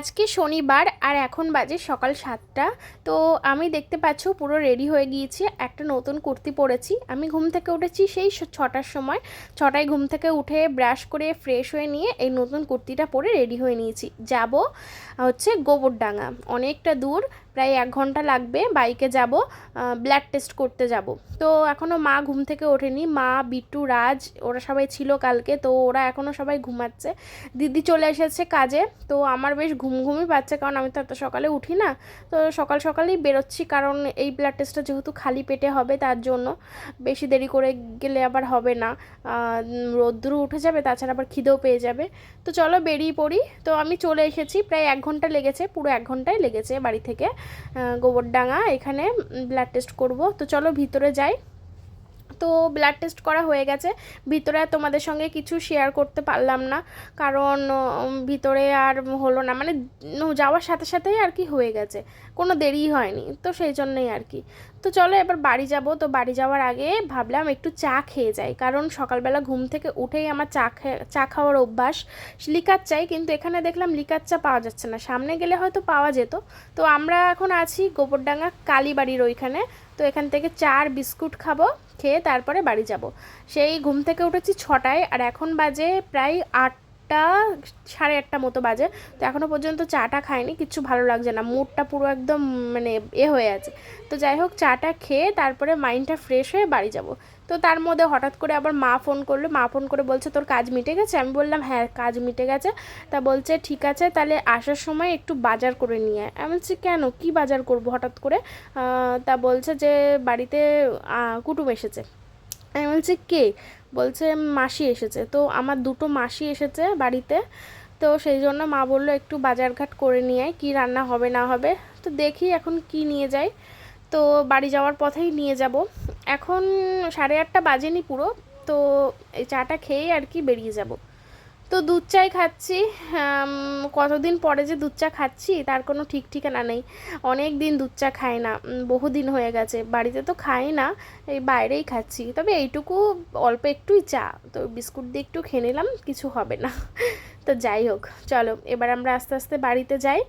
আজকে শনিবার আর এখন বাজে সকাল সাতটা। তো আমি দেখতে পাচ্ছ পুরো রেডি হয়ে গিয়েছি, একটা নতুন কুর্তি পরেছি। আমি ঘুম থেকে উঠেছি সেই ছটার সময়। ছটায় ঘুম থেকে উঠে ব্রাশ করে ফ্রেশ হয়ে নিয়ে এই নতুন কুর্তিটা পরে রেডি হয়ে নিয়েছি। যাব হচ্ছে গোবরডাঙ্গা। অনেকটা দূর প্রায় এক ঘণ্টা লাগবে বাইকে যাব ব্লাড টেস্ট করতে যাব। তো এখনও মা ঘুম থেকে ওঠেনি। মা, বিট্টু, রাজ, ওরা সবাই ছিল কালকে, তো ওরা এখনও সবাই ঘুমাচ্ছে। দিদি চলে এসেছে কাজে, তো আমার বেশ ঘুম ঘুমই পাচ্ছে কারণ আমি তো এত সকালে উঠি না। তো সকাল সকালেই বেরোচ্ছি কারণ এই ব্লাড টেস্টটা যেহেতু খালি পেটে হবে তার জন্য। বেশি দেরি করে গেলে আবার হবে না। রোদ্দুরও উঠে যাবে, তাছাড়া আবার খিদেও পেয়ে যাবে। তো চলো বেরিয়ে পড়ি। তো আমি চলে এসেছি, প্রায় এক ঘণ্টা লেগেছে, পুরো এক ঘন্টাই লেগেছে বাড়ি থেকে। গোবরডাঙ্গা এখানে ব্লাড টেস্ট করব। তো চলো ভিতরে যাই। তো ব্লাড টেস্ট করা হয়ে গেছে। ভিতরে আর তোমাদের সঙ্গে কিছু শেয়ার করতে পারলাম না। কারণ ভিতরে আর হলো না। মানে যাওয়ার সাথে সাথেই আর কি হয়ে গেছে। কোনো দেরি হয়নি। তো সেই জন্যই আর কি। তো চলো এবার বাড়ি যাব। তো বাড়ি যাওয়ার আগে ভাবলাম একটু চা খেয়ে যাই। কারণ সকালবেলা ঘুম থেকে উঠেই আমার চা খে- চা খাওয়ার অভ্যাস। লিকার চাই, কিন্তু এখানে দেখলাম লিকার চা পাওয়া যাচ্ছে না। সামনে গেলে হয়তো পাওয়া যেত। তো আমরা এখন আছি গোবরডাঙ্গা কালীবাড়ির ওইখানে। তো এখান থেকে চার বিস্কুট খাব, খেয়ে তারপরে বাড়ি যাব। সেই ঘুম থেকে উঠেছি ছটায় আর এখন বাজে প্রায় আটটা, সাড়ে আটটা মতো বাজে। তো এখনও পর্যন্ত চাটা খাইনি কিচ্ছু ভালো লাগছে না। মুডটা পুরো একদম মানে এ হয়ে আছে। তো যাই হোক, চাটা খেয়ে তারপরে মাইন্ডটা ফ্রেশ হয়ে বাড়ি যাব। তো তার মধ্যে হঠাৎ করে আবার মা ফোন করল। মা ফোন করে বলছে, তোর কাজ মিটে গেছে? আমি বললাম হ্যাঁ কাজ মিটে গেছে। তা বলছে, ঠিক আছে, তাহলে আসার সময় একটু বাজার করে নিয়ে আয়। আমি বলছি, কেন? কি বাজার করব হঠাৎ করে? তা বলছে যে, বাড়িতে কুটুম এসেছে। আমি বলছি, কে? বলছে, মাসি এসেছে। তো আমার দুটো মাসি এসেছে বাড়িতে। তো সেই জন্য মা বলল, একটু বাজারঘাট করে নিয়ে আয়, কী রান্না হবে না হবে? তো দেখি এখন কি নিয়ে যাই। তো বাড়ি যাওয়ার পথেই নিয়ে যাব। এখন সাড়ে আটটা বাজেনি পুরো, তো এই চাটা খেয়েই আর কি বেরিয়ে যাব। তো দুধ চাই খাচ্ছি কতদিন পরে যে দুধ চা খাচ্ছি তার কোনো ঠিক ঠিকানা নেই। অনেক দিন দুধ চা খাই না বহুদিন হয়ে গেছে। বাড়িতে তো খাই না, এই বাইরেই খাচ্ছি। তবে এইটুকু অল্প একটুই চা, তো বিস্কুট দিয়ে একটু খেয়ে নিলাম, কিছু হবে না। তো যাই হোক, চলো, এবার আমরা আস্তে আস্তে বাড়িতে যাই।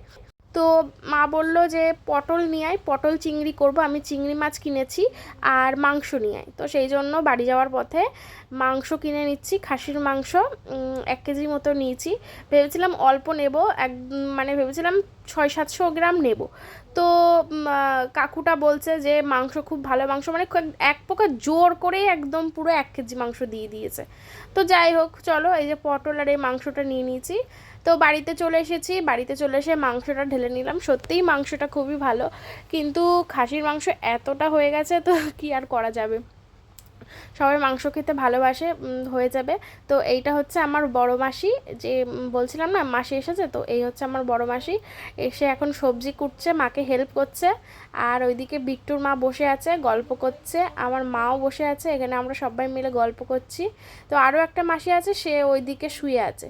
তো মা বলল যে, পটল নিয়ে আয়, পটল চিংড়ি করব, আমি চিংড়ি মাছ কিনেছি আর মাংস নিয়ে আয়। তো সেই জন্য বাড়ি যাওয়ার পথে মাংস কিনে নিচ্ছি, খাসির মাংস এক কেজি মতো নিয়েছি। ভেবেছিলাম অল্প নেব, এক মানে ভেবেছিলাম ছয় সাতশো গ্রাম নেব। তো কাকুটা বলছে যে, মাংস খুব ভালো মাংস মানে এক প্রকার জোর করেই একদম পুরো এক কেজি মাংস দিয়ে দিয়েছে। তো যাই হোক, চলো এই যে পটল আর এই মাংসটা নিয়ে নিয়েছি। তো বাড়িতে চলে এসেছি, বাড়িতে চলে এসে মাংসটা ঢেলে নিলাম। সত্যিই মাংসটা খুবই ভালো, কিন্তু খাসির মাংস এতটা হয়ে গেছে তো কি আর করা যাবে? সবাই মাংস খেতে ভালোবাসে হয়ে যাবে। তো এইটা হচ্ছে আমার বড় মাসি, যে বলছিলাম না, মাসি এসেছে তো এই হচ্ছে আমার বড় মাসি। এসে এখন সবজি কুটছে, মাকে হেল্প করছে। আর ওইদিকে বিট্টুর মা বসে আছে, গল্প করছে। আমার মাও বসে আছে, এখানে আমরা সবাই মিলে গল্প করছি। তো আরও একটা মাসি আছে, সে ওইদিকে শুয়ে আছে।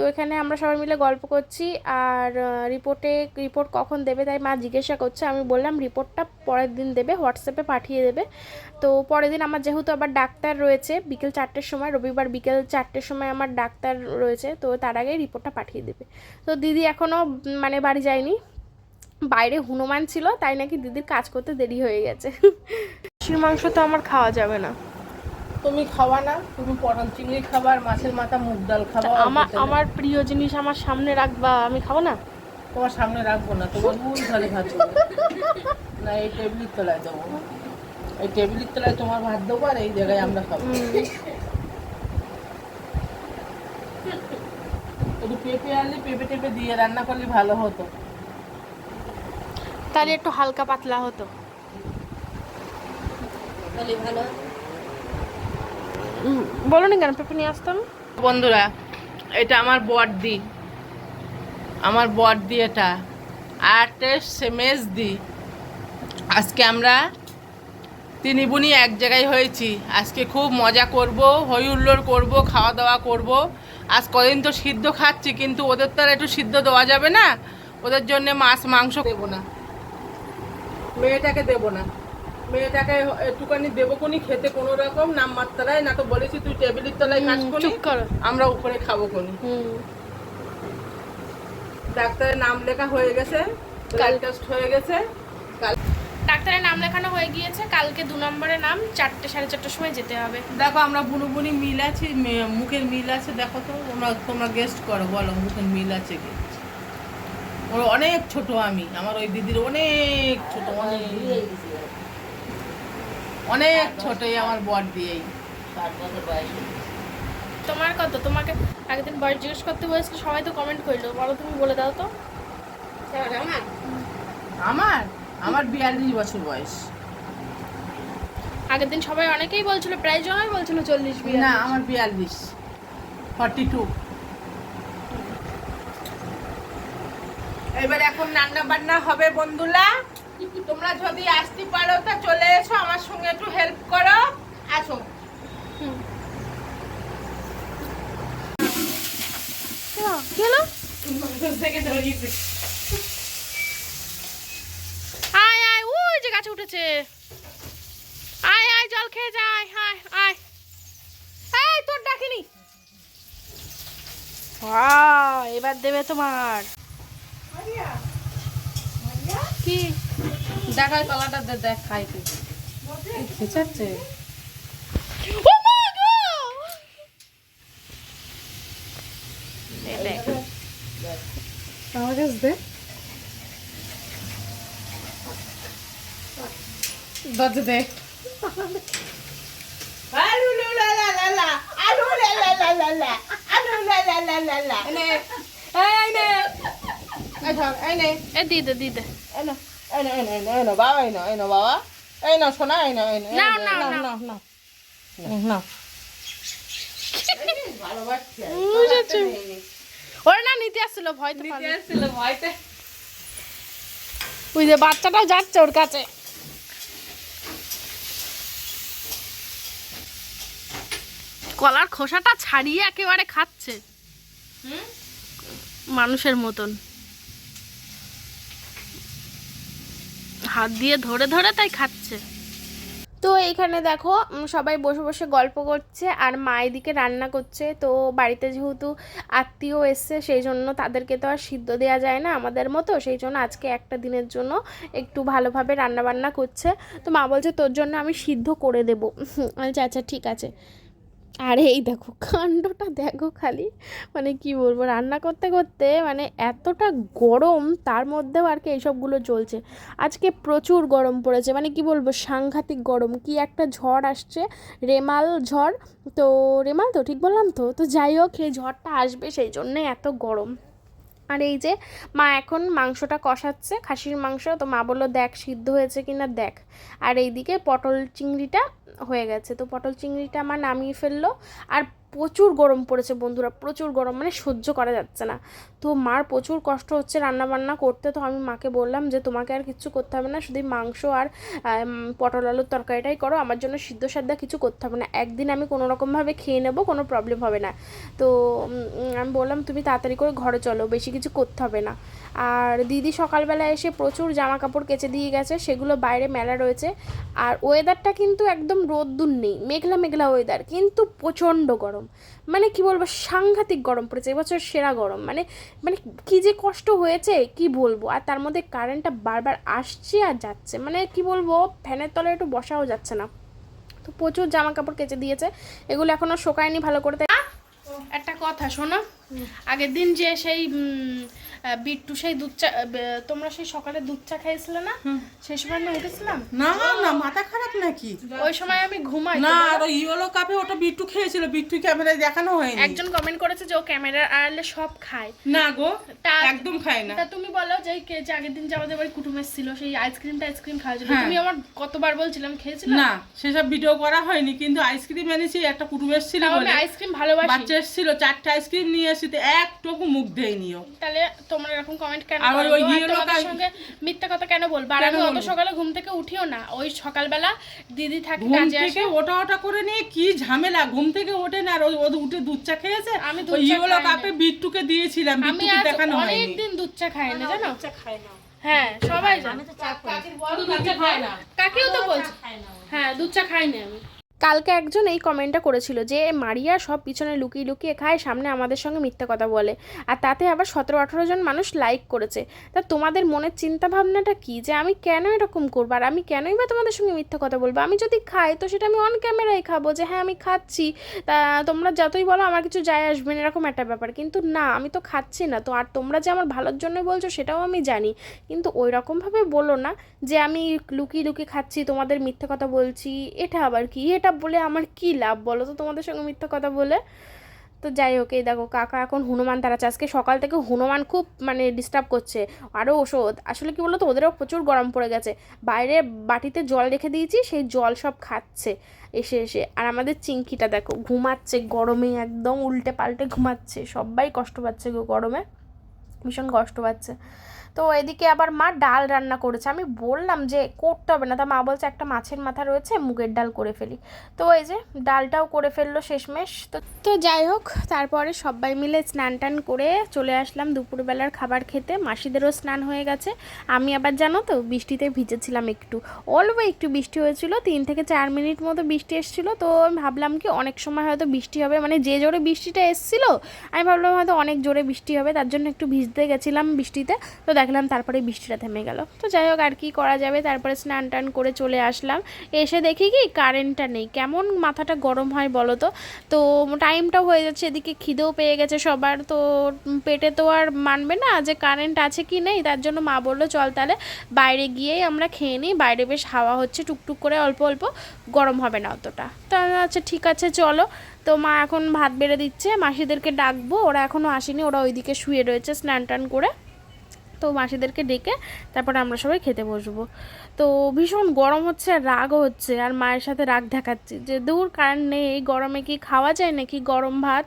তো এখানে আমরা সবাই মিলে গল্প করছি আর রিপোর্টে রিপোর্ট কখন দেবে তাই মা জিজ্ঞাসা করছে। আমি বললাম রিপোর্টটা পরের দিন দেবে হোয়াটসঅ্যাপে পাঠিয়ে দেবে। তো পরের দিন আমার যেহেতু আবার ডাক্তার রয়েছে, বিকেল চারটের সময়, রবিবার বিকেল চারটের সময় আমার ডাক্তার রয়েছে, তো তার আগেই রিপোর্টটা পাঠিয়ে দেবে। তো দিদি এখনও মানে বাড়ি যায়নি। বাইরে হনুমান ছিল, তাই নাকি দিদির কাজ করতে দেরি হয়ে গেছে। মাংস তো আমার খাওয়া যাবে না। তুমি খাওয়া না তুমি পটল চিংড়ি খাবার মাছের মাথা মুগ ডাল খাবা আমার আমার প্রিয় জিনিস আমার সামনে রাখবা আমি খাব না? তোমার সামনে রাখব না তোমার উল ধরে ভাত না এই টেবিলের তলায় দেবো এই টেবিলের তলায় তোমার ভাত দেবো আর এই জায়গায় আমরা খাব। একটু পেঁপে আনলে পেঁপে টেপে দিয়ে রান্না করলে ভালো হতো। তাহলে একটু হালকা পাতলা হতো। উম, বলো না কেন পেঁপে নিয়ে আসতাম। বন্ধুরা, এটা আমার বড়দি আমার বড়দি এটা। আর্টের সেমেজ দি। আজকে আমরা তিনি বুনি এক জায়গায় হয়েছি। আজকে খুব মজা করব, হই হুল্লোড় করব খাওয়া দাওয়া করব। আজ কদিন তো সিদ্ধ খাচ্ছি, কিন্তু ওদের তো আর একটু সিদ্ধ দেওয়া যাবে না। ওদের জন্য মাছ, মাংস দেবো না। মেয়েটাকে দেবো না। মেয়েটাকে একটুখানি দেবো কোনি খেতে কোনো রকম নাম মাত্রায় না তো বলেছি তুই টেবিলের তলায় কাজ করি। আমরা উপরে খাব কোনি ডাক্তারের নাম লেখা হয়ে গেছে কাল টেস্ট হয়ে গেছে কাল ডাক্তারের নাম লেখানো হয়ে গিয়েছে কালকে দু নম্বরে নাম চারটে সাড়ে চারটের সময় যেতে হবে। দেখো আমরা বুনু বুনি মিল আছে মুখের মিল আছে দেখো তো তোমরা তোমরা গেস্ট করো বলো মুখের মিল আছে কি? ওর অনেক ছোট আমি আমার ওই দিদির অনেক ছোট অনেক। অনেক ছোটই আমার বর দিয়েই। তোমার কত? তোমাকে একদিন বয়স জিজ্ঞেস করতে বলেছিল সবাই তো কমেন্ট করল। বলো তুমি বলে দাও তো। আমার? আমার? বিয়াল্লিশ বছর বয়স। আগের দিন সবাই অনেকেই বলছিল প্রায় জনাই বলছিল চল্লিশ না বিয়াল্লিশ আমার বিয়াল্লিশ। ফর্টি টু এবার এখন রান্না বান্না হবে বন্ধুরা? তোমরা যদি আসতে পারো তা চলে এসো আমার সঙ্গে একটু হেল্প করো। আসো। ধরিয়েছি আয় আয় ওই যে গাছে উঠেছে। আয় আয় জল খেয়ে যা আয় আয় আয়। তোর ডাকিনি। ওয়াও, এবার দেবে তোমার। কি? দেখাই তলাটা দে দেখ খাইতে খেচাচ্ছে ও মা গো! আমার কাছে দে। দরজা দে। আলু লা লা লা আলু লা লা লা লা লা আলু লা লা লা লা লা এনে এই এই নে। এই ধর এই নে। এ দি দে দি দে। এই নে। এই নে এই নে এই নে, এই নে বাবা এই নে এই নে বাবা এই না শোনা এই না এই না নাও। নাও নাও ওরা না নিতে আসছিল ভয় তো পাবে। ভয়তে। ওই যে বাচ্চাটাও যাচ্ছে ওর কাছে। কলার খোসাটা ছাড়িয়ে একেবারে খাচ্ছে। মানুষের মতন। হাত দিয়ে ধরে ধরে তাই খাচ্ছে। তো এইখানে দেখো সবাই বসে বসে গল্প করছে আর মা এদিকে রান্না করছে। তো বাড়িতে যেহেতু আত্মীয় এসছে, সেই জন্য তাদেরকে তো আর সিদ্ধ দেওয়া যায় না আমাদের মতো। সেই জন্য আজকে একটা দিনের জন্য একটু ভালোভাবে রান্না বান্না করছে। তো মা বলছে, তোর জন্য আমি সিদ্ধ করে দেবো। আচ্ছা আচ্ছা ঠিক আছে। আর এই দেখো, কাণ্ডটা দেখো খালি। মানে কি বলব, রান্না করতে করতে মানে এতটা গরম, তার মধ্যেও আর কি এইসবগুলো চলছে। আজকে প্রচুর গরম পড়েছে মানে কি বলব, সাংঘাতিক গরম। কি একটা ঝড় আসছে, রেমাল ঝড়। তো, রেমাল তো, ঠিক বললাম তো? তো যাই হোক এই ঝড়টা আসবে, সেই জন্যে এত গরম। আর এই যে মা এখন মাংসটা কষাচ্ছে, খাসির মাংস। তো মা বলল, দেখ, সিদ্ধ হয়েছে কি না দেখ। আর এইদিকে পটল চিংড়িটা হয়ে গেছে। তো পটল চিংড়িটা আমার নামিয়ে ফেলল। আর প্রচুর গরম পড়েছে বন্ধুরা, প্রচুর গরম মানে সহ্য করা যাচ্ছে না। তো মার প্রচুর কষ্ট হচ্ছে রান্না বান্না করতে, তো আমি মাকে বললাম যে তোমাকে আর কিছু করতে হবে না, শুধু মাংস আর পটল আলুর তরকারিটাই করো, আমার জন্য সিদ্ধ সাদ্ধা কিছু করতে হবে না। একদিন আমি কোনো রকমভাবে খেয়ে নেব, কোনো প্রবলেম হবে না। তো আমি বললাম তুমি তাড়াতাড়ি করে ঘরে চলো, বেশি কিছু করতে হবে না। আর দিদি সকালবেলা এসে প্রচুর জামা কাপড় কেচে দিয়ে গেছে, সেগুলো বাইরে মেলা রয়েছে। আর ওয়েদারটা কিন্তু একদম রোদ্দুর নেই, মেঘলা মেঘলা ওয়েদার কিন্তু প্রচণ্ড গরম। মানে কি বলব সাংঘাতিক গরম পড়েছে এবছর সেরা গরম। মানে মানে কি যে কষ্ট হয়েছে কি বলব? আর তার মধ্যে কারেন্টটা বারবার আসছে আর যাচ্ছে। মানে কি বলব ফ্যানের তলায় একটু বসাও যাচ্ছে না। তো প্রচুর জামা কাপড় কেচে দিয়েছে এগুলো এখনও শোকায়নি ভালো করতে একটা কথা শোনো আগের দিন যে সেই বিট্টু সেই দুধ চা তোমরা সেই সকালে দুধ চা খাইছিলে না? সেই সময় আমি উঠেছিলাম। না না মাথা খারাপ নাকি? ওই সময় আমি ঘুমাই না আর ওই ইয়েলো কাপে ওটা বিট্টু খেয়েছিল বিট্টু ক্যামেরায় দেখানো হয়নি। একজন কমেন্ট করেছে যে ও ক্যামেরার আড়ালে সব খায়। না গো একদম খায় না। তা তুমি বলো যে কে যে আগের দিন যে আমাদের বাড়ি কুটুম এসেছিল সেই আইসক্রিমটা আইসক্রিম খাওয়া ছিল হ্যাঁ। তুমি আমার কতবার বলছিলাম খেয়েছিল? না সেসব ভিডিও করা হয়নি কিন্তু আইসক্রিম এনেছি একটা কুটুম এসেছিল বলে। আইসক্রিম ভালোবাসি। বাচ্চা এসেছিল চারটা আইসক্রিম নিয়ে এসেছে একটুকু মুখ দেয়নিও তাহলে তোমরা এরকম কমেন্ট কেন করো? ওই তোমাদের সঙ্গে মিথ্যা কথা কেন বলব? আর আমি অত সকালে ঘুম থেকে উঠিও না। ওই সকালবেলা দিদি থাকে কাজে আসে। ওটা ওটা করে নিয়ে কি ঝামেলা? ঘুম থেকে ওঠে না আর ও- ও উঠে দুধ চা খেয়েছে? আমি দুধ চা ইয়েলো কাপে বিট্টুকে দিয়েছিলাম আমি বিট্টুকে দেখানো অনেক হয়নি। দিন দুধ চা খাই না জানো? হ্যাঁ সবাই জানে। কাকির চা খায় না। কাকিও তো বলছে। হ্যাঁ দুধ চা খাই না আমি। কালকে একজন এই কমেন্টটা করেছিল যে, মারিয়া সব পিছনে লুকিয়ে লুকিয়ে খায়, সামনে আমাদের সঙ্গে মিথ্যা কথা বলে। আর তাতে আবার সতেরো, আঠেরো জন মানুষ লাইক করেছে। তা তোমাদের মনের চিন্তা ভাবনাটা কি যে, আমি কেন এরকম করব? আর আমি কেনই বা তোমাদের সঙ্গে মিথ্যা কথা বলব? আমি যদি খাই, তো সেটা আমি অন ক্যামেরায় খাব যে হ্যাঁ আমি খাচ্ছি। তা তোমরা যতই বলো, আমার কিছু যায় আসবে না। এরকম একটা ব্যাপার। কিন্তু না, আমি তো খাচ্ছি না। তো আর তোমরা যে আমার ভালোর জন্যই বলছো, সেটাও আমি জানি। কিন্তু ওই রকমভাবে বলো না যে, আমি লুকিয়ে লুকিয়ে খাচ্ছি, তোমাদের মিথ্যে কথা বলছি, এটা আবার কি? এটা বলে আমার কি লাভ? বলো তো তোমাদের সঙ্গে মিথ্যে কথা বলে। তো যাই হোক, এই দেখো, কাকা এখন হনুমান তাড়াচ্ছে। আজকে সকাল থেকে হনুমান খুব মানে ডিস্টার্ব করছে। আরও ওষুধ। আসলে কি বলো তো ওদেরও প্রচুর গরম পড়ে গেছে। বাইরে বাটিতে জল রেখে দিয়েছি, সেই জল সব খাচ্ছে এসে এসে। আর আমাদের চিংকিটা দেখো, ঘুমাচ্ছে গরমে, একদম উল্টে পাল্টে ঘুমাচ্ছে। সবাই কষ্ট পাচ্ছে গরমে। ভীষণ কষ্ট পাচ্ছে। তো এদিকে আবার মা ডাল রান্না করেছে। আমি বললাম যে করতে হবে না। তা মা বলছে, একটা মাছের মাথা রয়েছে, মুগের ডাল করে ফেলি। তো এই যে ডালটাও করে ফেলল শেষমেশ। তো তো যাই হোক, তারপরে সবাই মিলে স্নান টান করে চলে আসলাম দুপুরবেলার খাবার খেতে। মাসিদেরও স্নান হয়ে গেছে। আমি আবার জানো তো, বৃষ্টিতে ভিজেছিলাম একটু। অল্প একটু বৃষ্টি হয়েছিল, তিন থেকে চার মিনিট মতো বৃষ্টি এসেছিল। তো আমি ভাবলাম কি, অনেক সময় হয়তো বৃষ্টি হবে। মানে যে জোরে বৃষ্টিটা এসেছিল, আমি ভাবলাম হয়তো অনেক জোরে বৃষ্টি হবে। তার জন্য একটু ভিজতে গেছিলাম বৃষ্টিতে। তো দেখলাম তারপরে বৃষ্টিটা থেমে গেল। তো যাই হোক, আর কি করা যাবে? তারপরে স্নান টান করে চলে আসলাম। এসে দেখি কি কারেন্টটা নেই। কেমন মাথাটা গরম হয় বলো তো? তো টাইমটাও হয়ে যাচ্ছে, এদিকে খিদেও পেয়ে গেছে সবার। তো পেটে তো আর মানবে না যে কারেন্ট আছে কি নেই, তার জন্য মা বলল, চল তাহলে বাইরে গিয়েই আমরা খেয়ে নিই। বাইরে বেশ হাওয়া হচ্ছে, টুকটুক করে অল্প অল্প। গরম হবে না অতটা। তা আচ্ছা ঠিক আছে, চলো। তো মা এখন ভাত বেড়ে দিচ্ছে, মাসিদেরকে ডাকবো। ওরা এখনও আসেনি, ওরা ওইদিকে শুয়ে রয়েছে স্নান টান করে। তো মাসিদেরকে ডেকে তারপরে আমরা সবাই খেতে বসবো। তো ভীষণ গরম হচ্ছে আর রাগও হচ্ছে আর মায়ের সাথে রাগ দেখাচ্ছি যে দূর কারেন্ট নেই এই গরমে কি খাওয়া যায় নাকি গরম ভাত?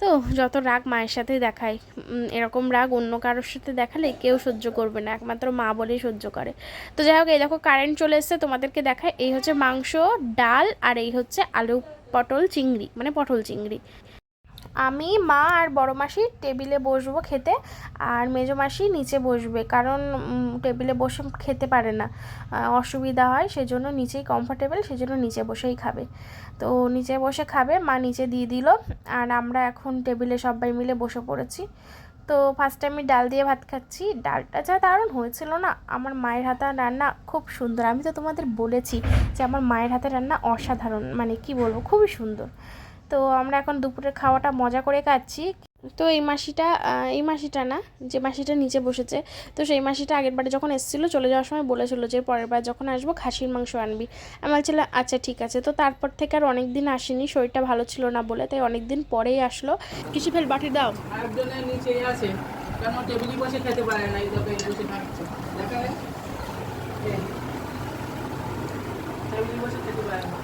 তো যত রাগ মায়ের সাথেই দেখাই উম, এরকম রাগ অন্য কারোর সাথে দেখালে কেউ সহ্য করবে না একমাত্র মা বলেই সহ্য করে। তো যাই হোক এই দেখো কারেন্ট চলে এসছে তোমাদেরকে দেখায় এই হচ্ছে মাংস ডাল আর এই হচ্ছে আলু পটল চিংড়ি মানে পটল চিংড়ি। আমি, মা আর বড় মাসি টেবিলে বসবো খেতে আর মেজো মাসি নিচে বসবে কারণ টেবিলে বসে খেতে পারে না। অসুবিধা হয় সেজন্য নিচেই কমফোর্টেবল সেজন্য নিচে বসেই খাবে। তো নিচে বসে খাবে, মা নিচে দিয়ে দিল আর আমরা এখন টেবিলে সবাই মিলে বসে পড়েছি। তো ফার্স্টে আমি ডাল দিয়ে ভাত খাচ্ছি। ডালটা যা দারুণ হয়েছিল না, আমার মায়ের হাতের রান্না খুব সুন্দর। আমি তো তোমাদের বলেছি যে আমার মায়ের হাতের রান্না অসাধারণ মানে কি বলব, খুবই সুন্দর। তো আমরা এখন দুপুরের খাওয়াটা মজা করে খাচ্ছি। তো এই মাসিটা এই মাসিটা না, যে মাসিটা নিচে বসেছে, তো সেই মাসিটা আগের বারে যখন এসেছিল, চলে যাওয়ার সময় বলেছিল যে পরের বার যখন আসব খাসির মাংস আনবি। আমি বলছিলাম আচ্ছা ঠিক আছে। তো তারপর থেকে আর অনেক দিন আসেনি, শরীরটা ভালো ছিল না বলে, তাই অনেক দিন পরেই আসলো। কিছু ফেল, বাটি দাও। আরেকজনের নিচেই আছে বসে খেতে পারে না, এই বসে বসে খেতে পারে না।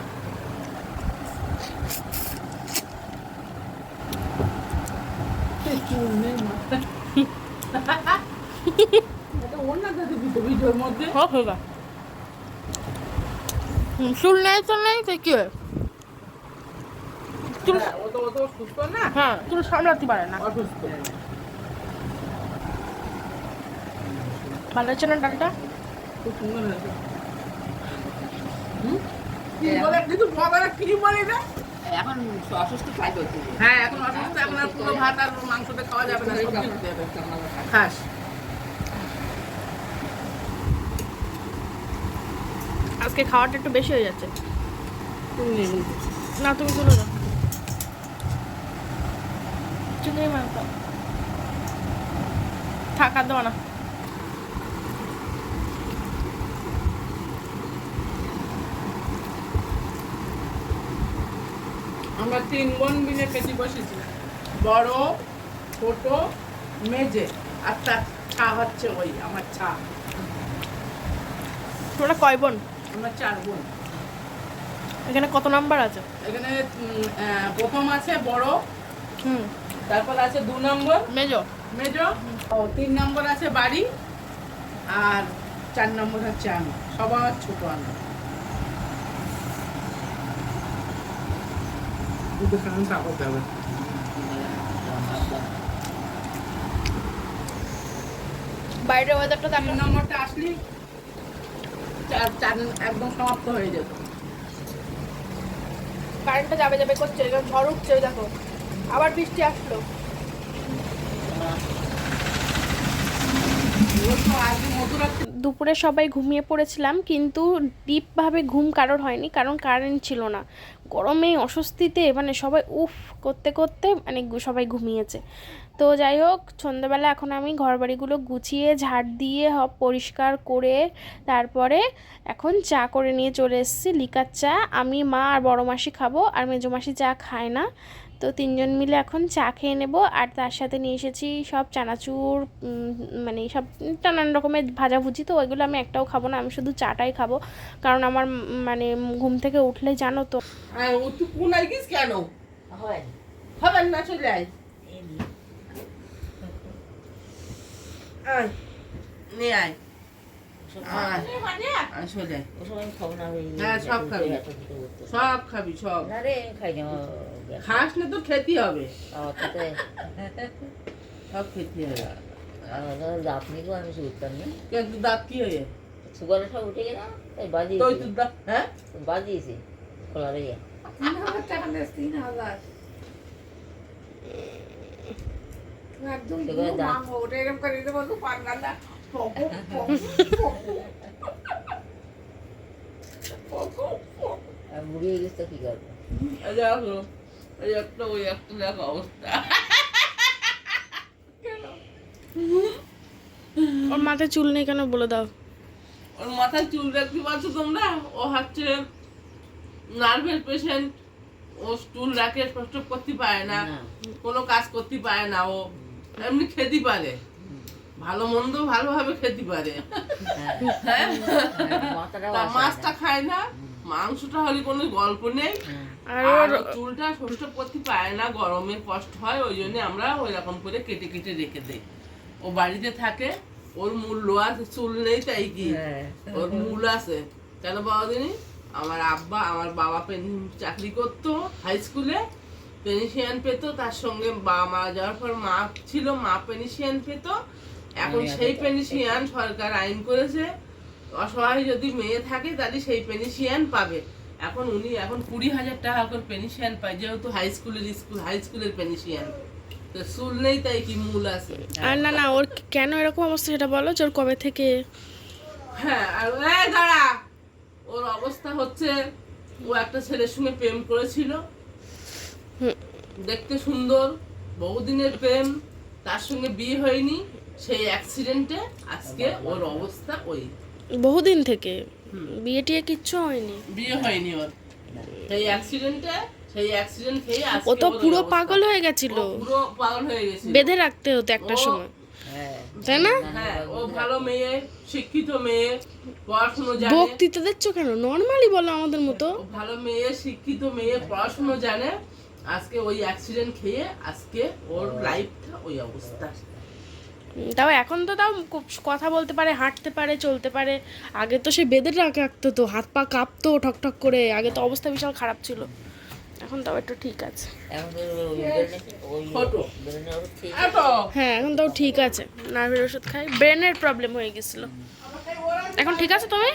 চুল নেই তো নেই তো কি চুল হ্যাঁ, চুল সামলাতে পারে না। ভালো হচ্ছে না ডালটা? খুব সুন্দর হয়েছে। হুম? কি বলে? কিন্তু বলে না এখন অসুস্থ খাই করতে হ্যাঁ এখন অসুস্থ এখন আর পুরো ভাত আর মাংসতে খাওয়া যাবে না সবজি খেতে হবে। খাস। আজকে খাওয়াটা একটু বেশি হয়ে যাচ্ছে। না তুমি তুলে দাও। চিংড়ি মাংস থাক আর না। আমরা তিন বোন মিলে খেতে বসেছি। বড় ছোট মেজে আর তার ছা হচ্ছে ওই আমার ছা। তোমরা কয় বোন? আমরা চার বোন। এখানে কত নাম্বার আছে? এখানে প্রথম আছে বড়। হুম। তারপর আছে দু নম্বর। মেজো মেজো ও তিন নম্বর আছে বাড়ি। আর চার নম্বর হচ্ছে আমি। সবার ছোট আমি। দুটো সামনে করতে হবে বাইরের ওয়েদারটা তো নম্বরটা আসলি চার চার একদম সমাপ্ত হয়ে যেত কারেন্টটা যাবে যাবে করছে ঝড় উঠছে দেখো। আবার বৃষ্টি আসলো। দুপুরে সবাই ঘুমিয়ে পড়েছিলাম, কিন্তু ডিপভাবে ঘুম কারোর হয়নি, কারণ কারেন্ট ছিল না। গরমে, অস্বস্তিতে মানে সবাই উফ করতে করতে মানে সবাই ঘুমিয়েছে। তো যাই হোক, সন্ধ্যাবেলা এখন আমি ঘরবাড়িগুলো গুছিয়ে, ঝাড় দিয়ে পরিষ্কার করে, তারপরে এখন চা করে নিয়ে চলে এসেছি, লিকার চা। আমি, মা আর বড় মাসি খাব, আর মেজো মাসি চা খায় না। তো তিনজন মিলে এখন চা খেয়ে নেব আর তার সাথে নিয়ে এসেছি সব চানাচুর মানে সব নানান রকমের ভাজাভুজি তো ওইগুলো আমি একটাও খাব না আমি শুধু চাটাই খাব। কারণ আমার মানে ঘুম থেকে উঠলে জানো তো। আর ও তুই কোন হয়। হবে না চলে আয়। আয় নে আয়। না হ্যাঁ, সব খাবি। সব না না খাস না তো খেতে হবে। সব খেতে হবে। আমি না দাঁত কি হয়ে? সুগারে সব উঠে গেলাম তাই বাজিয়েছি তোর দাঁত হ্যাঁ বাজিয়েছি খোলা রে সুগারে দাঁত আর মুড়ি গেছে তো কি করব? এই দেখো এই একটা ওই একটা দেখো অবস্থা ওর মাথায় চুল নেই কেন বলে দাও। ওর মাথায় চুল দেখতে পাচ্ছ তোমরা? ও হচ্ছে নার্ভের পেশেন্ট ও চুল রাখে স্পষ্ট করতে পারে না না। কোনো কাজ করতে পারে না ও। এমনি খেতে পারে। ভালো মন্দ ভালোভাবে খেতে পারে। হ্যাঁ? মাছটা খায় না মাংসটা হলে কোনো গল্প নেই। হ্যাঁ। আর চুলটা ষষ্ঠ করতে পারে না গরমের কষ্ট হয় ওই জন্য আমরা ওই রকম করে কেটে কেটে রেখে দিই। ও বাড়িতে থাকে ওর মূল্য আছে চুল নেই তাই কি? হ্যাঁ। ওর মূল আছে। কেন বাবা দিনি? আমার আব্বা আমার বাবা চাকরি করতো হাই স্কুলে পেনশন পেত তার সঙ্গে বাবা মারা যাওয়ার পর মা ছিল মা পেনশন পেত এখন সেই পেনশন সরকার আইন করেছে। অসহায় যদি মেয়ে থাকে তাহলে সেই পেনশন পাবে। এখন উনি এখন কুড়ি হাজার টাকা করে পেনশন পায় যেহেতু হাই স্কুলের স্কুল হাই স্কুলের পেনশন তো চুল নেই তাই কি মূল আছে? আর না না ওর কেন এরকম অবস্থা সেটা বলো যে ওর কবে থেকে? হ্যাঁ আর এই দাঁড়া ওর অবস্থা হচ্ছে ও একটা ছেলের সঙ্গে প্রেম করেছিল। দেখতে সুন্দর বহুদিনের প্রেম তার সঙ্গে বিয়ে হয়নি। সেই অ্যাক্সিডেন্টে আজকে ওর অবস্থা ওই। বহুদিন থেকে। বিয়ে টিয়ে কিচ্ছু হয়নি। বিয়ে হয়নি ওর। সেই অ্যাক্সিডেন্টে সেই অ্যাক্সিডেন্ট খেয়ে ও তো পুরো পাগল হয়ে গেছিল। পুরো পাগল হয়ে গেছিল। বেঁধে রাখতে হতো একটা সময়। হ্যাঁ। তাই না? হ্যাঁ ও ভালো মেয়ে শিক্ষিত মেয়ে পড়াশুনো জানে। বক্তৃতা দিচ্ছ কেন? নর্মালি বলো আমাদের মতো। ভালো মেয়ে শিক্ষিত মেয়ে পড়াশুনো জানে। আজকে ওই অ্যাক্সিডেন্ট খেয়ে আজকে ওর লাইফটা ওই অবস্থা। তাও এখন তো তাও কথা বলতে পারে হাঁটতে পারে চলতে পারে। আগে তো সে বেঁধে রাখে রাখতো তো হাত পা কাঁপতো ঠক ঠক করে আগে তো অবস্থা বিশাল খারাপ ছিল। এখন তাও একটু ঠিক আছে। হ্যাঁ এখন তাও ঠিক আছে নার্ভের ওষুধ খাই ব্রেনের প্রবলেম হয়ে গেছিল। এখন ঠিক আছে তুমি?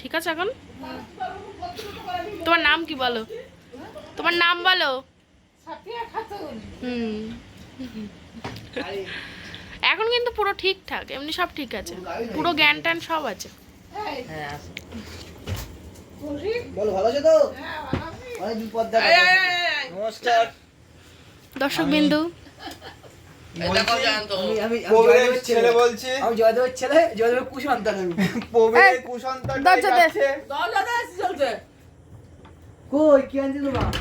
ঠিক আছে এখন? তোমার নাম কি বলো? তোমার নাম বলো। হুম। এখন কিন্তু পুরো ঠিকঠাক এমনি সব ঠিক আছে। পুরো জ্ঞান ট্যান সব আছে। হ্যাঁ আছে। আছো দর্শক বিন্দু। কই কি আনছি তোমার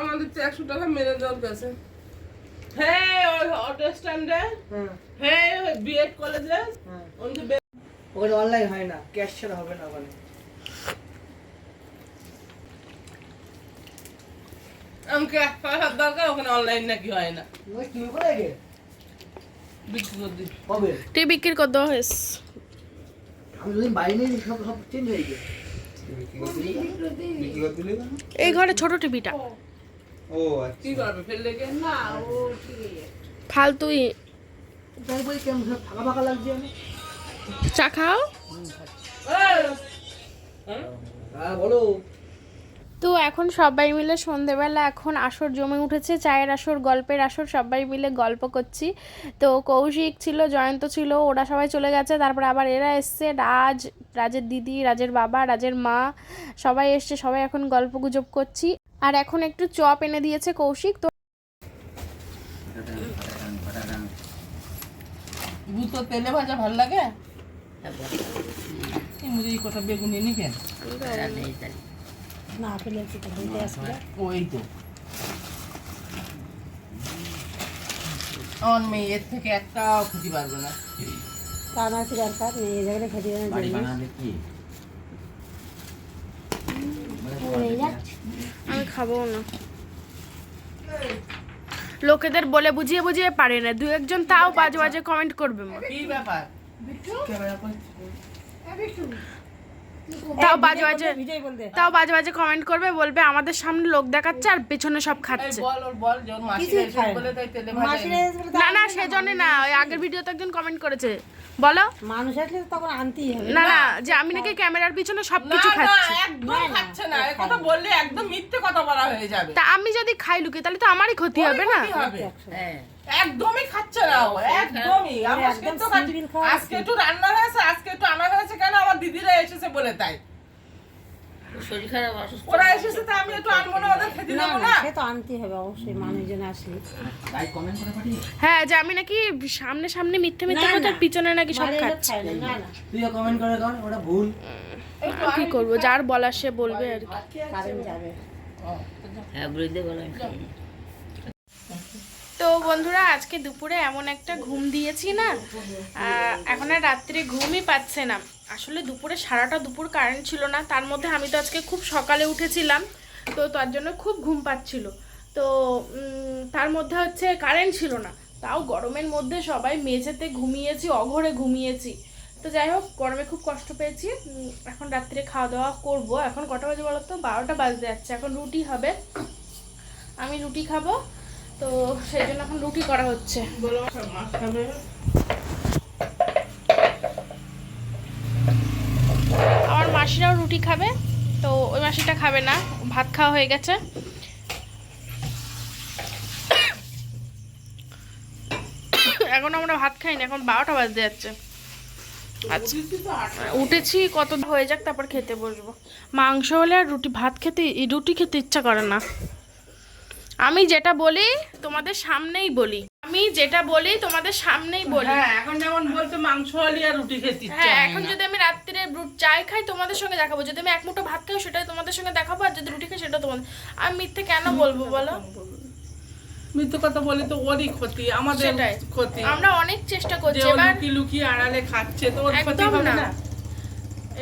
আমাদের তো একশো টাকা মেরে দেওয়ার কাছে। হ্যাঁ অটো স্ট্যান্ডে হ্যাঁ বিএড কলেজে ওখানে অনলাইন হয় না ক্যাশ ছাড়া হবে না ওখানে। আমাকে এক টাকার দরকার ওখানে অনলাইন নাকি হয় না? তুমি করে বিক্রি দেওয়া হয়েছে? এই ঘরে ছোট টিভিটা। ও আচ্ছা। কি করবে ফেললে কে না? ও ফালতুই। তাই বলি কেমন ফাঁকা ফাঁকা লাগছে আমি চা খাও? হ্যাঁ? বলো। তো এখন সবাই মিলে সন্ধেবেলা এখন আসর জমে উঠেছে চায়ের আসর গল্পের আসর সবাই মিলে গল্প করছি। তো কৌশিক ছিল জয়ন্ত ছিল ওরা সবাই চলে গেছে তারপরে আবার এরা এসছে রাজ রাজের দিদি রাজের বাবা রাজের মা সবাই এসছে সবাই এখন গল্প গুজব করছি। আর এখন একটু চপ এনে দিয়েছে কৌশিক তো ভুতো তেলে ভাজা ভালো লাগে? এই মুড়ি কটা বেগুনি নিবেন নেই তাহলে ওই তো। আমার মেয়ের থেকে একটাও খুঁজি পারবে না। বাড়ি বানালে কি? আমি খাব না। লোকেদের বলে বুঝিয়ে বুঝিয়ে পারে না। দু একজন তাও বাজে বাজে কমেন্ট করবে মা কি ব্যাপার? তাও বাজে বাজে তাও বাজে বাজে কমেন্ট করবে বলবে আমাদের সামনে লোক দেখাচ্ছে আর পেছনে সব খাচ্ছে। না। না সেজন্য না ওই আগের ভিডিওতে একজন কমেন্ট করেছে। বলো। মানুষ আসলে তখন আনতেই হবে। না না যে আমি নাকি ক্যামেরার পিছনে সব না কিছু না খাচ্ছি। একদম খাচ্ছে না। এই কথা বললে একদম মিথ্যে কথা বলা হয়ে যাবে। তা আমি যদি খাই লুকি তাহলে তো আমারই ক্ষতি হবে না? হবে। হ্যাঁ। একদমই খাচ্ছে না ও একদমই। আমরা একদম সেদ্ধ খাচ্ছি। simple আজকে একটু রান্না হয়েছে আজকে একটু আনা হয়েছে কেন? আমার দিদিরা এসেছে বলে তাই। শরীর খারাপ অসুস্থ। ওরা এসেছে তো আমি একটু আনব না ওদের খেতে দেবো না না? সে তো আনতেই হবে অবশ্যই মানুষজন আসলে। তাই কমেন্ট করে পাঠিয়ে হ্যাঁ যে আমি নাকি সামনে সামনে মিথ্যে মিথ্যে কথা পিছনে নাকি সব বাড়ির লোক খাচ্ছি। খায় না, না। না তুইও কমেন্ট করে কর ওটা ভুল। কি করব? যার বলার সে বলবে আর কি। যাবে। হ্যাঁ বলো। তো বন্ধুরা, আজকে দুপুরে এমন একটা ঘুম দিয়েছি না এখন আর রাত্রে ঘুমই পাচ্ছে না। আসলে দুপুরে সারাটা দুপুর কারেন্ট ছিল না, তার মধ্যে আমি তো আজকে খুব সকালে উঠেছিলাম, তো তার জন্য খুব ঘুম পাচ্ছিল। তো তার মধ্যে হচ্ছে কারেন্ট ছিল না, তাও গরমের মধ্যে সবাই মেঝেতে ঘুমিয়েছি, অঘরে ঘুমিয়েছি। তো যাই হোক, গরমে খুব কষ্ট পেয়েছি এখন রাত্রে খাওয়া দাওয়া করব। এখন কটা বাজে বলো তো? বারোটা বাজতে যাচ্ছে, এখন রুটি হবে। আমি রুটি খাব তো সেই জন্য এখন রুটি করা হচ্ছে। আমার মাসিরাও রুটি খাবে তো ওই মাসিটা খাবে না ভাত খাওয়া হয়ে গেছে। এখন আমরা ভাত খাইনি এখন বারোটা বাজতে যাচ্ছে। আচ্ছা। উঠেছি কত হয়ে যাক তারপর খেতে বসবো। মাংস হলে আর রুটি ভাত খেতে রুটি খেতে ইচ্ছা করে না। আমি যেটা বলি তোমাদের সামনেই বলি। আমি যেটা বলি তোমাদের সামনেই বলি। হ্যাঁ এখন যেমন বলছে মাংস আলি আর রুটি খেতে হ্যাঁ এখন যদি আমি রাত্রিরে চাই খাই তোমাদের সঙ্গে দেখাবো। যদি আমি এক মুঠো ভাত খাই সেটাই তোমাদের সঙ্গে দেখাবো আর যদি রুটি খাই সেটা তোমাদের আমি মিথ্যে কেন বলব বলো? মিথ্যে কথা বলি তো ওরই ক্ষতি আমাদের ক্ষতি। আমরা অনেক চেষ্টা করছি এবার লুকিয়ে আড়ালে খাচ্ছে তো ওর ক্ষতি হবে না।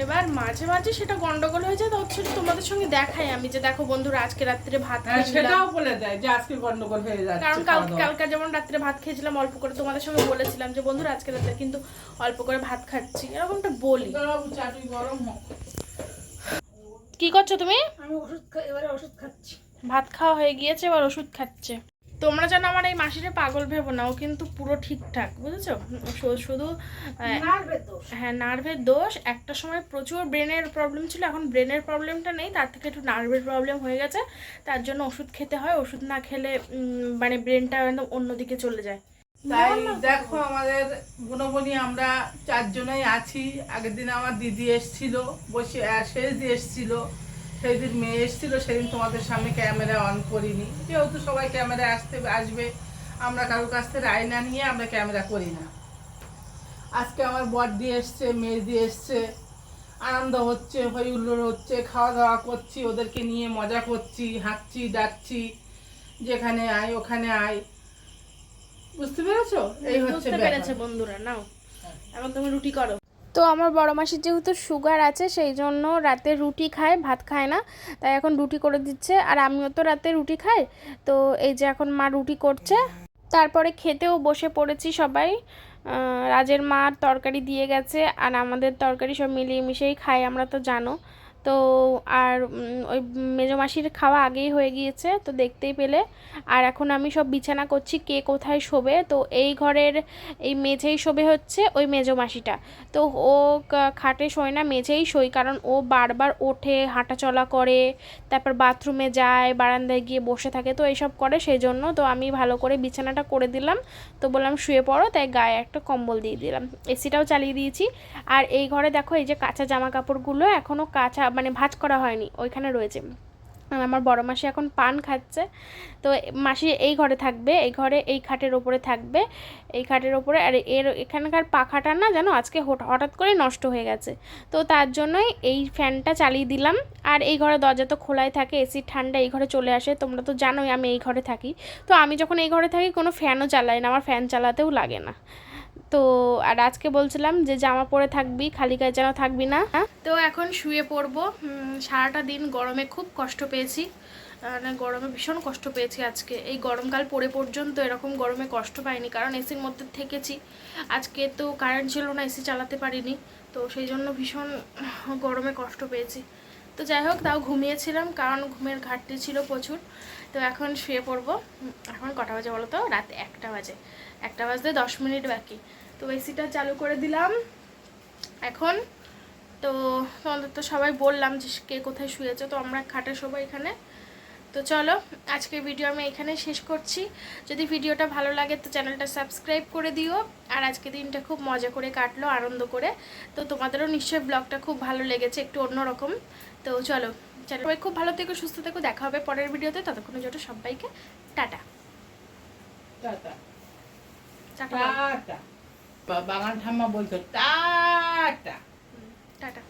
এবার মাঝে মাঝে সেটা গন্ডগোল হয়ে যায় তো সেটা তোমাদের সঙ্গে দেখাই আমি যে দেখো বন্ধুরা আজকে রাত্রে ভাত হ্যাঁ সেটাও বলে দেয় যে আজকে গন্ডগোল হয়ে যাচ্ছে কারণ কালকে কালকে যেমন রাত্রে ভাত খেয়েছিলাম অল্প করে তোমাদের সঙ্গে বলেছিলাম যে বন্ধুরা আজকে রাত্রে কিন্তু অল্প করে ভাত খাচ্ছি। এরকমটা বলি। কি করছ তুমি? আমি ওষুধ এবারে ওষুধ খাচ্ছি। ভাত খাওয়া হয়ে গিয়েছে এবার ওষুধ খাচ্ছে। তোমরা যেন আমার এই মাসিরে পাগল ভেবো না ও কিন্তু পুরো ঠিকঠাক বুঝেছ? শুধু হ্যাঁ নার্ভের দোষ। একটা সময় প্রচুর ব্রেনের প্রবলেম ছিল এখন ব্রেনের প্রবলেমটা নেই তার থেকে একটু নার্ভের প্রবলেম হয়ে গেছে। তার জন্য ওষুধ খেতে হয় ওষুধ না খেলে মানে ব্রেনটা একদম অন্যদিকে চলে যায়। তাই দেখো আমাদের গুণবনী আমরা চারজনেই আছি। আগের দিন আমার দিদি এসছিল বসে শেষ দিয়ে এসছিল। সেই দিন মেয়ে এসছিল সেদিন তোমাদের সামনে ক্যামেরা অন করিনি। যেহেতু সবাই ক্যামেরা আসতে আসবে আমরা কারোর কাছ থেকে রায় না নিয়ে আমরা ক্যামেরা করি না। আজকে আমার বর দিয়ে এসছে মেয়ে দিয়ে এসছে আনন্দ হচ্ছে হই হুল্লোড় হচ্ছে খাওয়া দাওয়া করছি ওদেরকে নিয়ে মজা করছি হাঁটছি ডাকছি যেখানে আয় ওখানে আয়। বুঝতে পেরেছ? এই হচ্ছে বন্ধুরা নাও। এখন তুমি রুটি করো। তো আমার বড় মাসির যেহেতু সুগার আছে, সেই জন্য রাতে রুটি খায়, ভাত খায় না। তাই এখন রুটি করে দিচ্ছে, আর আমিও তো রাতে রুটি খাই। তো এই যে এখন মা রুটি করছে। তারপরে খেতেও বসে পড়েছি সবাই। রাজের মা তরকারি দিয়ে গেছে, আর আমাদের তরকারি সব মিলিয়ে মিশেই খাই আমরা তো জানো। তো আর ওই মেজো মাসির খাওয়া আগেই হয়ে গিয়েছে, তো দেখতেই পেলে। আর এখন আমি সব বিছানা করছি, কে কোথায় শোবে। তো এই ঘরের, এই মেঝেই শোবে হচ্ছে ওই মেজো মাসিটা। তো ও খাটে শোয় না, মেঝেই শোয়, কারণ ও বারবার ওঠে, হাঁটাচলা করে, তারপর বাথরুমে যায়, বারান্দায় গিয়ে বসে থাকে, তো এইসব করে সেই জন্য তো আমি ভালো করে বিছানাটা করে দিলাম, তো বললাম, শুয়ে পড়ো। তাই গায়ে একটা কম্বল দিয়ে দিলাম। এসিটাও চালিয়ে দিয়েছি। আর এই ঘরে দেখো, এই যে কাঁচা জামা কাপড়গুলো এখনও কাঁচা মানে ভাঁজ করা হয়নি, ওইখানে রয়েছে। আর আমার বড় মাসি এখন পান খাচ্ছে। তো মাসি এই ঘরে থাকবে, এই ঘরে, এই খাটের ওপরে থাকবে, এই খাটের ওপরে, আর এর এখানকার পাখাটা না জানো, আজকে হঠাৎ করে নষ্ট হয়ে গেছে। তো তার জন্যই এই ফ্যানটা চালিয়ে দিলাম। আর এই ঘরে দরজা তো খোলাই থাকে এসির ঠান্ডা এই ঘরে চলে আসে, তোমরা তো জানোই আমি এই ঘরে থাকি। তো আমি যখন এই ঘরে থাকি, কোনো ফ্যানও চালাই না, আমার ফ্যান চালাতেও লাগে না। তো আর আজকে বলছিলাম যে জামা পরে থাকবি, খালি গায়ে যেন থাকবি না। তো এখন শুয়ে পড়ব। সারাটা দিন গরমে খুব কষ্ট পেয়েছি। মানে গরমে ভীষণ কষ্ট পেয়েছি আজকে। এই গরমকাল পরে পর্যন্ত এরকম গরমে কষ্ট পাইনি, কারণ এসির মধ্যে থেকেছি। আজকে তো কারেন্ট ছিল না এসি চালাতে পারিনি। তো সেই জন্য ভীষণ গরমে কষ্ট পেয়েছি। তো যাই হোক, তাও ঘুমিয়েছিলাম, কারণ ঘুমের ঘাটতি ছিল প্রচুর। তো এখন শুয়ে পড়ব। এখন কটা বাজে বলো তো? রাত একটা বাজে। একটা বাজতে দশ মিনিট বাকি। তো এসিটা চালু করে দিলাম। এখন তো তোমাদের তো সবাই বললাম যে কে কোথায় শুয়েছে, তো আমরা খাটে সবাই এখানে। তো চলো, আজকের ভিডিও আমি এখানে শেষ করছি। যদি ভিডিওটা ভালো লাগে তো চ্যানেলটা সাবস্ক্রাইব করে দিও। আর আজকে দিনটা খুব মজা করে কাটলো, আনন্দ করে। তো তোমাদেরও নিশ্চয়ই ব্লগটা খুব ভালো লেগেছে, একটু অন্যরকম। তো চলো চ্যানেল সবাই খুব ভালো থেকো, সুস্থ থেকো, দেখা হবে পরের ভিডিওতে ততক্ষণের জন্য সবাইকে টাটা। টাটা। টাটা। টাটা। বা- বাগান ঠাম্মা বলতো টাটা। টাটা।